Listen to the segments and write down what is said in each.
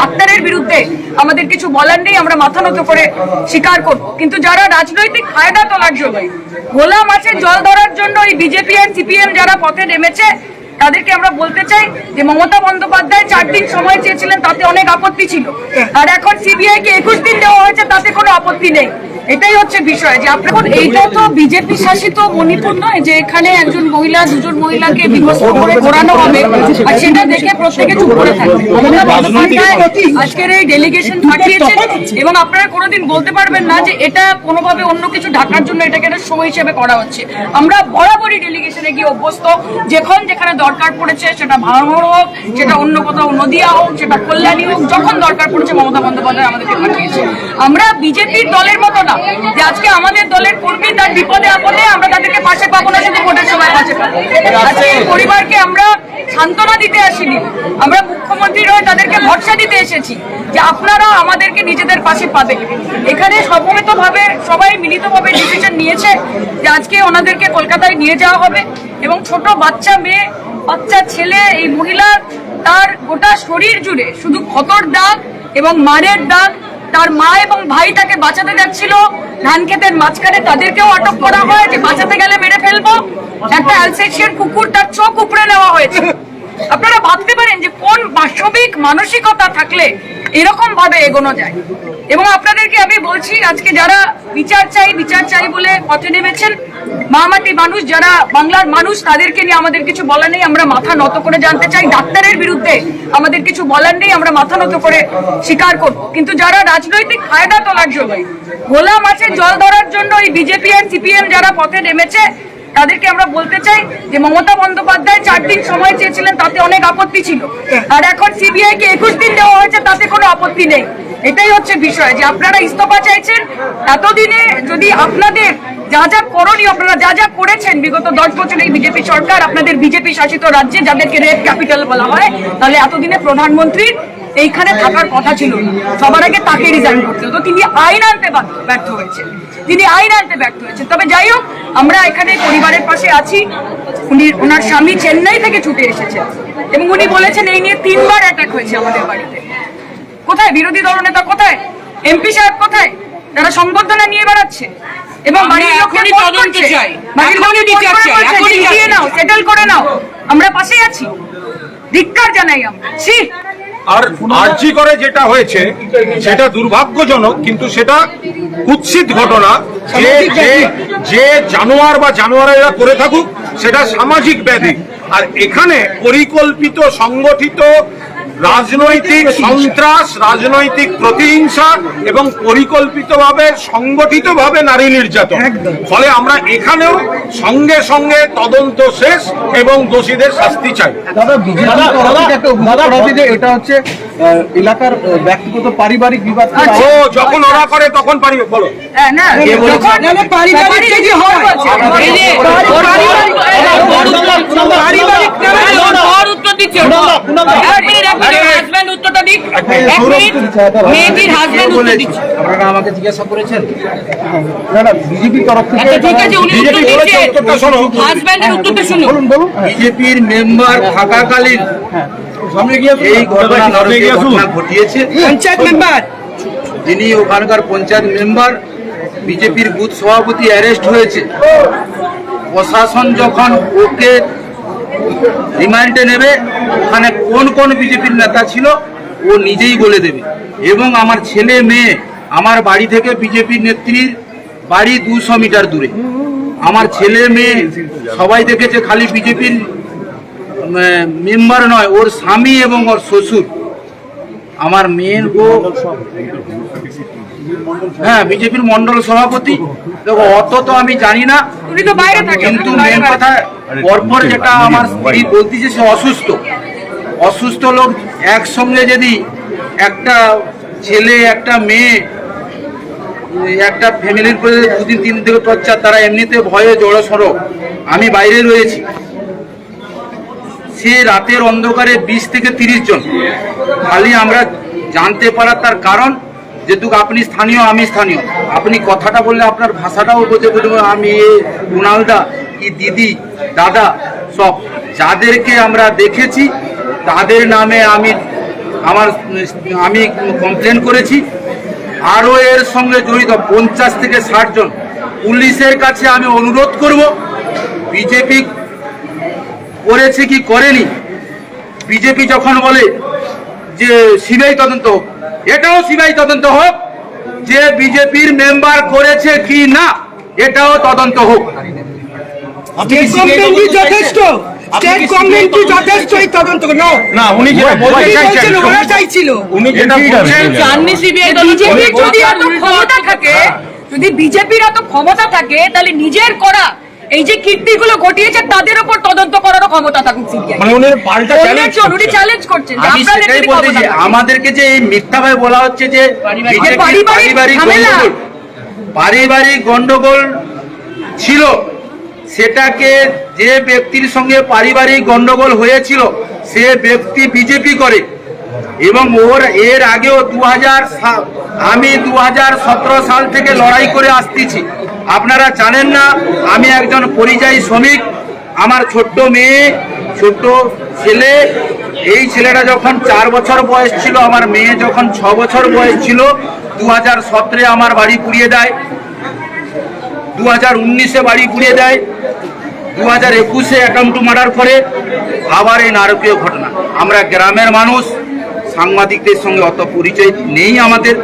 ডাক্তারের বিরুদ্ধে আমাদের কিছু বলার নেই আমরা মাথা নত করে স্বীকার করব। কিন্তু যারা রাজনৈতিক ফায়দা তোলার জন্য ভোলা মাছের জল ধরার জন্য এই বিজেপি আর সিপিএম যারা পথে নেমেছে তাদেরকে আমরা বলতে চাই যে মমতা বন্দ্যোপাধ্যায় চার দিন সময় চেয়েছিলেন তাতে অনেক আপত্তি ছিল। আর এখন সিবিআই কে একুশ দিন দেওয়া হয়েছে তাতে কোনো আপত্তি নেই। এটাই হচ্ছে বিষয় যে আপনার এইটা তো বিজেপি শাসিত মণিপুর নয়, যে এখানে একজন মহিলা, দুজন মহিলাকে বিভস্ত করে ঘোরানো হবে, আর সেটা দেখে প্রত্যেকে চুপ করে থাকবে আজকের এই ডেলিগেশন পাঠিয়েছেন এবং আপনারা কোনোদিন বলতে পারবেন না যে এটা কোনোভাবে অন্য কিছু ঢাকার জন্য এটাকে একটা শো হিসেবে করা হচ্ছে। আমরা বরাবরই ডেলিগেশনে গিয়ে অভ্যস্ত। যখন যেখানে দরকার পড়েছে সেটা ভাঙড় হোক, সেটা অন্য কোথাও নদিয়া হোক, সেটা কল্যাণী হোক, যখন দরকার পড়েছে মমতা বন্দ্যোপাধ্যায় আমাদেরকে পাঠিয়েছে। আমরা বিজেপির দলের মতো না যে আজকে আমাদের দলের কর্মী তার বিপদে আপদে আমরা তাদেরকে পাশে পাবো না শুধু ভোটের সময় পাশে পাবো। আজকে পরিবারকে আমরা সান্ত্বনা দিতে আসিনি। আমরা মুখ্যমন্ত্রীর হয়ে তাদেরকে ভরসা দিতে এসেছি যে আপনারা আমাদেরকে নিজেদের পাশে পাবেন। এখানে সমবেত ভাবে সবাই মিলিতভাবে ডিসিশন নিয়েছে যে আজকে ওনাদেরকে কলকাতায় নিয়ে যাওয়া হবে এবং ছোট বাচ্চা মেয়ে, বাচ্চা ছেলে, এই মহিলা তার গোটা শরীর জুড়ে শুধু ক্ষতর দাগ এবং মারের দাগ তার মা এবং ভাই তাকে বাঁচাতে যাচ্ছিল। ধান ক্ষেতের মাঝখানে তাদেরকেও আটক করা হয় যে বাঁচাতে গেলে মেরে ফেলব। একটা অ্যালসেশিয়ান কুকুর তার চোখ উপড়ে নেওয়া হয়েছে। আপনারা ভাবতে পারেন যে কোন বাস্তবিক মানসিকতা থাকলে এরকম ভাবে এগোনো যায়। এবং আপনাদেরকে আমি বলছি, আজকে যারা বিচার চাই বিচার চাই বলে পথে নেমেছেন মামাটি মানুষ যারা, বাংলার মানুষ, তাদেরকে নিয়ে আমাদের কিছু বলার নেই। আমরা মাথা নত করে জানতে চাই, ডাক্তারের বিরুদ্ধে আমাদের কিছু বলার নেই, আমরা মাথা নত করে স্বীকার করব। কিন্তু যারা রাজনৈতিক ফায়দা তোলার জন্য ভোলা মাছের জল ধরার জন্য এই বিজেপি আর সিপিএম যারা পথে নেমেছে, তাদেরকে আমরা বলতে চাই যে মমতা বন্দ্যোপাধ্যায় চার দিন সময় চেয়েছিলেন, তাতে অনেক আপত্তি ছিল। আর এখন সিবিআই কে একুশ দিন দেওয়া হয়েছে, তাতে কোনো আপত্তি নেই। এটাই হচ্ছে বিষয়, যে আপনারা ইস্তফা চাইছেন, এতদিনে যদি আপনাদের যা যা করণীয় আপনারা যা যা করেছেন, বিগত দশ বছর এই বিজেপি সরকার আপনাদের বিজেপি শাসিত রাজ্যে যাদেরকে রেড ক্যাপিটাল বলা হয়, তাহলে এতদিনে প্রধানমন্ত্রীর এইখানে থাকার কথা ছিল। সবার আগে তাকে রিজাইন করতে হতো। তিনি আইন আনতে ব্যর্থ হয়েছে তিনি আইন আনতে ব্যর্থ হয়েছে তবে যাই হোক, আমরা এখানে পরিবারের পাশে আছি। উনি, ওনার স্বামী চেন্নাই থেকে ছুটে এসেছেন। এবং উনি বলেছেন, এই নিয়ে তিনবার অ্যাটাক হয়েছে আমাদের বাড়িতে। কোথায়? বিরোধী দলনেতা কোথায়? এমপি সাহেব কোথায়? তারা সংবর্ধনা নিয়ে বেড়াচ্ছে? এবং বাড়ির ফোন তদন্ত চাই। বাড়ির ফোন বিচার চাই। এখনই "জিতিয়ে নাও সেটেল করে নাও। আমরা পাশেই আছি। ধিক্কার জানাই আমরা। ছি। আর আর্জি করে যেটা হয়েছে সেটা দুর্ভাগ্যজনক কিন্তু সেটা কুৎসিত ঘটনা। যে যে যে জানোয়ার বা জানোয়ারেরা করে থাকুক সেটা সামাজিক ব্যাধি। আর এখানে পরিকল্পিত সংগঠিত রাজনৈতিক সন্ত্রাস রাজনৈতিক প্রতিহিংসা এবং পরিকল্পিতভাবে সংগঠিতভাবে নারী নির্যাতন ফলে আমরা এখানেও সঙ্গে সঙ্গে তদন্ত শেষ এবং দোষীদের শাস্তি চাই এটা হচ্ছে এলাকার ব্যক্তিগত পারিবারিক বিবাদ আচ্ছা। ও যখন ওরা করে তখন বলো হ্যাঁ, পারিবারিক husband এক মিনিট, মেয়েটির husband উত্তর দিচ্ছে। আপনারা আমাকে জিজ্ঞাসা করেছেন? না না বিজেপির তরফ থেকে ঠিক আছে, উনি উত্তর দিচ্ছে। উত্তরটা শোনো। Husband উত্তরটা শুনুন। বলুন বলুন। বিজেপির মেম্বার থাকাকালীন এই ঘটনা নরকে ঘটনা ঘটিয়েছে। পঞ্চায়েত মেম্বার যিনি ওখানকার পঞ্চায়েত মেম্বার বিজেপির বুথ সভাপতি অ্যারেস্ট হয়েছে। প্রশাসন যখন ওকে রিমান্ডে নেবে ওখানে কোন কোন বিজেপির নেতা ছিল ও নিজেই বলে দেবে। এবং আমার ছেলে মেয়ে আমার বাড়ি থেকে বিজেপির নেত্রীর বাড়ি দুশো মিটার দূরে। আমার ছেলে মেয়ে সবাই দেখেছে খালি বিজেপির মেম্বার নয় ওর স্বামী এবং ওর শ্বশুর। আমার মেয়ের গো হ্যাঁ বিজেপির মন্ডল সভাপতি। দেখো অত তো আমি জানি না উনি তো কিন্তু মেন কথা পরপর যেটা আমার স্ত্রী বলতেছে সে অসুস্থ। অসুস্থ লোক একসঙ্গে যদি একটা ছেলে, একটা মেয়ে, একটা ফ্যামিলির উপরে দুদিন তিন থেকে টর্চার তারা এমনিতে ভয়ে জড়ো সড়ো আমি বাইরে রয়েছি। সে রাতের অন্ধকারে বিশ থেকে তিরিশ জন। খালি আমরা জানতে পারার তার কারণ যেহেতু আপনি স্থানীয়, আমি স্থানীয়। আপনি কথাটা বললে আপনার ভাষাটাও বোঝে বুঝব আমি এ কুণালদা কি দিদি, দাদা, সব। যাদেরকে আমরা দেখেছি তাদের নামে আমি আমার আমি কমপ্লেন করেছি। আরও এর সঙ্গে জড়িত পঞ্চাশ থেকে ষাট জন। পুলিশের কাছে আমি অনুরোধ করব বিজেপি করেছে কি করেনি? বিজেপি যখন বলে যে সিবিআই তদন্ত হোক এটাও সিবিআই তদন্ত হোক যে বিজেপির মেম্বার করেছে কি না এটাও তদন্ত হোক। যথেষ্ট? স্টেট গভর্নমেন্ট কি যথেষ্ট এই তদন্ত নাও না উনি যেটা বলতে চাইছেন? বলছেন ওরা চাইছিল। উনি যেটা বলছেন? চাননি সিবিআই বিজেপির যদি এত ক্ষমতা থাকে যদি বিজেপির এত ক্ষমতা থাকে তাহলে নিজের করা এই যে কীর্তিগুলো ঘটিয়েছে তাদের উপর তদন্ত করারও ক্ষমতা থাকুক সিবিআই। মানে উনি পাল্টা চ্যালেঞ্জ উনি চ্যালেঞ্জ করছেন আমি আপনাদের সেটাই বলতে। আমাদেরকে যে এই মিথ্যাভাবে বলা হচ্ছে যে পারিবারিক পারিবারিক ঝামেলা। গন্ডগোল পারিবারিক গন্ডগোল ছিল সেটাকে যে ব্যক্তির সঙ্গে পারিবারিক গন্ডগোল হয়েছিল, সে ব্যক্তি বিজেপি করে। এবং ওর, এর আগেও দু আমি দু হাজার সতেরো সাল থেকে লড়াই করে আসতেছি। আপনারা জানেন না, আমি একজন পরিযায়ী শ্রমিক, আমার ছোট্ট মেয়ে, ছোট্ট ছেলে। এই ছেলেটা যখন চার বছর বয়স ছিল, আমার মেয়ে যখন ছ বছর বয়স ছিল দু হাজার সতেরো আমার বাড়ি পুড়িয়ে দেয়। দু হাজার উনিশে বাড়ি পুড়িয়ে দেয় দু হাজার একুশে অ্যাকাউন্ট মার্ডার করে আবার এই নারকীয় ঘটনা। আমরা গ্রামের মানুষ সাংবাদিকদের সঙ্গে অত পরিচয় নেই আমাদের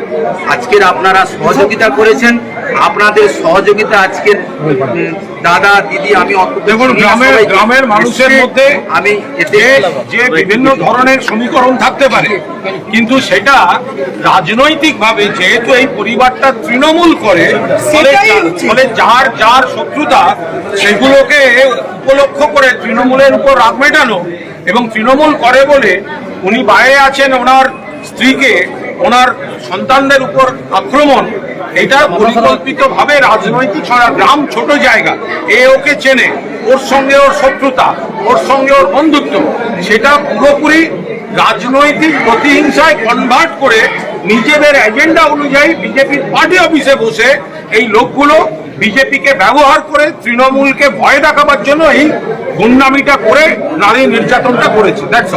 আজকের আপনারা সহযোগিতা করেছেন আপনাদের সহযোগিতা আজকের দাদা দিদি আমি দেখুন গ্রামের গ্রামের মানুষের মধ্যে আমি এতে যে বিভিন্ন ধরনের সমীকরণ থাকতে পারে কিন্তু সেটা রাজনৈতিক ভাবে যেহেতু এই পরিবারটা তৃণমূল করে। ফলে যার যার শত্রুতা সেগুলোকে উপলক্ষ করে তৃণমূলের উপর রাগ মেটানো এবং তৃণমূল করে বলে উনি বাইরে আছেন ওনার স্ত্রীকে ওনার সন্তানদের উপর আক্রমণ এটা পরিকল্পিত ভাবে রাজনৈতিক ছড়া গ্রাম ছোট জায়গা এ ওকে চেনে ওর সঙ্গে ওর শত্রুতা ওর সঙ্গে ওর বন্ধুত্ব সেটা পুরোপুরি রাজনৈতিক প্রতিহিংসায় কনভার্ট করে নিজেদের এজেন্ডা অনুযায়ী বিজেপির পার্টি অফিসে বসে এই লোকগুলো বিজেপিকে ব্যবহার করে তৃণমূলকে ভয় দেখাবার জন্য এই গুন্ডামিটা করে নারী নির্যাতনটা করেছে দ্যাটস